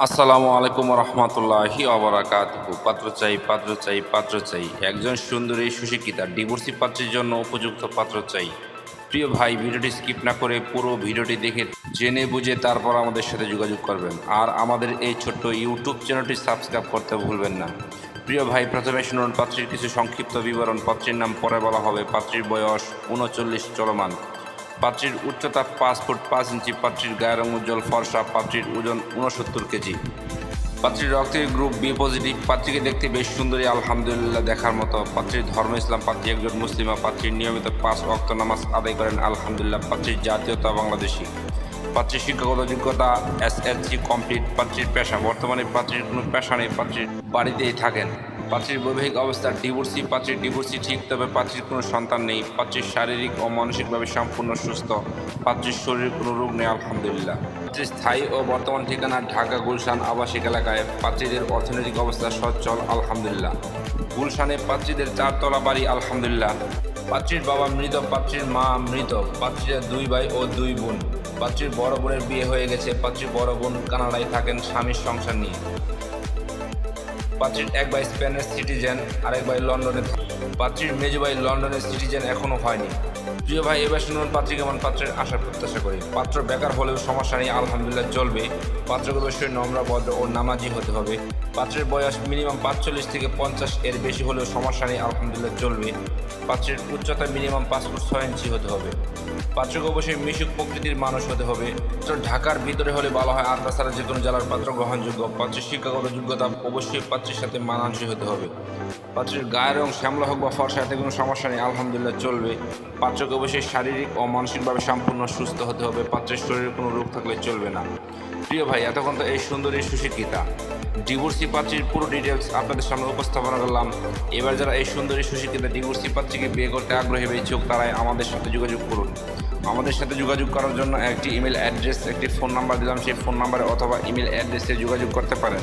আসসালামু আলাইকুম রহমতুল্লাহি অবরাকাত পাত্র চাই পাত্র চাই পাত্র চাই। একজন সুন্দরী, সুশিক্ষিতা, ডিভোর্সি পাত্রের জন্য উপযুক্ত পাত্র চাই। প্রিয় ভাই, ভিডিওটি স্কিপ না করে পুরো ভিডিওটি দেখে জেনে বুঝে তারপর আমাদের সাথে যোগাযোগ করবেন। আর আমাদের এই ছোট্ট ইউটিউব চ্যানেলটি সাবস্ক্রাইব করতে ভুলবেন না। প্রিয় ভাই, প্রথমে শুনুন পাত্রীর কিছু সংক্ষিপ্ত বিবরণ। পাত্রীর নাম পরে বলা হবে। পাত্রীর বয়স উনচল্লিশ চলমান। পাত্রীর উচ্চতা পাঁচ ফুট পাঁচ ইঞ্চি, পাত্রীর গায়ের রং উজ্জ্বল, ফর্সা, পাত্রীর ওজন উনসত্তর কেজি। পাত্রীর রক্তের গ্রুপ বি পজিটিভ, পাত্রীকে দেখতে বেশ সুন্দরী, আলহামদুলিল্লাহ দেখার মতো। পাত্রীর ধর্ম ইসলাম, পাত্রী একজন মুসলিমা পাত্রীর নিয়মিত পাঁচ অক্ত নামাজ আদায় করেন, আলহামদুলিল্লাহ পাত্রীর জাতীয়তা বাংলাদেশি। পাত্রীর শিক্ষাগত যোগ্যতা এস এসসি কমপ্লিট পাত্রীর পেশা। বর্তমানে পাত্রীর কোনো পেশা নেই, পাত্রীর বাড়িতেই থাকেন। পাত্রীর বৈবাহিক অবস্থা ডিভোর্সি পাত্রীর ডিভোর্সি ঠিক, তবে পাত্রীর কোনো সন্তান নেই। পাত্রীর শারীরিক ও মানসিকভাবে সম্পূর্ণ সুস্থ। পাত্রীর শরীরে কোনো রোগ নেই, আলহামদুলিল্লাহ। পাত্রীর স্থায়ী ও বর্তমান ঠিকানা ঢাকা গুলশান আবাসিক এলাকায়। পাত্রীদের অর্থনৈতিক অবস্থা সচ্ছল, আলহামদুলিল্লাহ। গুলশানে পাত্রীদের চারতলা বাড়ি, আলহামদুলিল্লাহ। পাত্রীর বাবা মৃত, পাত্রীর মা মৃত। পাত্রীরা দুই ভাই ও দুই বোন। পাত্রীর বড় বোনের বিয়ে হয়ে গেছে। পাত্রীর বড় বোন কানাডায় থাকেন স্বামীর সংসার নিয়ে। পাত্রীর এক ভাই স্পেনের সিটিজেন, আরেক ভাই লন্ডনে থাকে। পাত্রীর মেজ ভাই লন্ডনের সিটিজেন এখনও হয়নি। প্রিয় ভাই এবার শুনুন পাত্রী কেমন পাত্রের আশার প্রত্যাশা করি। পাত্র বেকার হলেও সমস্যা নেই, আলহামদুলিল্লাহ চলবে। পাত্রকে অবশ্যই নম্র, ভদ্র ও নামাজি হতে হবে। পাত্রের বয়স মিনিমাম পাঁচচল্লিশ থেকে পঞ্চাশ, এর বেশি হলেও সমস্যা নেই, আলহামদুলিল্লাহ চলবে। পাত্রের উচ্চতা মিনিমাম পাঁচ ফুট ছয় ইঞ্চি হতে হবে। পাত্রকে অবশ্যই মিশুক প্রকৃতির মানুষ হতে হবে। পাত্র ঢাকার ভিতরে হলে ভালো হয়, আর তাছাড়া যে কোনো জেলার পাত্র গ্রহণযোগ্য। পাত্রের শিক্ষাগত যোগ্যতা অবশ্যই পাত্রের সাথে মানানসই হতে হবে। পাত্রের গায়ের রং শ্যামলা হোক বা ফর্সা, এতে কোনো সমস্যা নেই, আলহামদুলিল্লাহ চলবে। পাত্রকে অবশ্যই শারীরিক ও মানসিকভাবে সম্পূর্ণ সুস্থ হতে হবে, পাত্রের শরীরে কোনো রোগ থাকলে চলবে না। প্রিয় ভাই, এতক্ষণ তো এই সুন্দরী সুশিক্ষিতা। ডিভোর্সি পাত্রীর পুরো ডিটেলস আপনাদের সামনে উপস্থাপনা করলাম। এবার যারা এই সুন্দরী সুশিক্ষিতা ডিভোর্সি পাত্রীকে বিয়ে করতে আগ্রহী ইচ্ছুক, তারাই আমাদের সাথে যোগাযোগ করুন। আমাদের সাথে যোগাযোগ করার জন্য একটি ইমেল অ্যাড্রেস একটি ফোন নাম্বার দিলাম, সেই ফোন নাম্বারে অথবা ইমেল অ্যাড্রেসে যোগাযোগ করতে পারেন।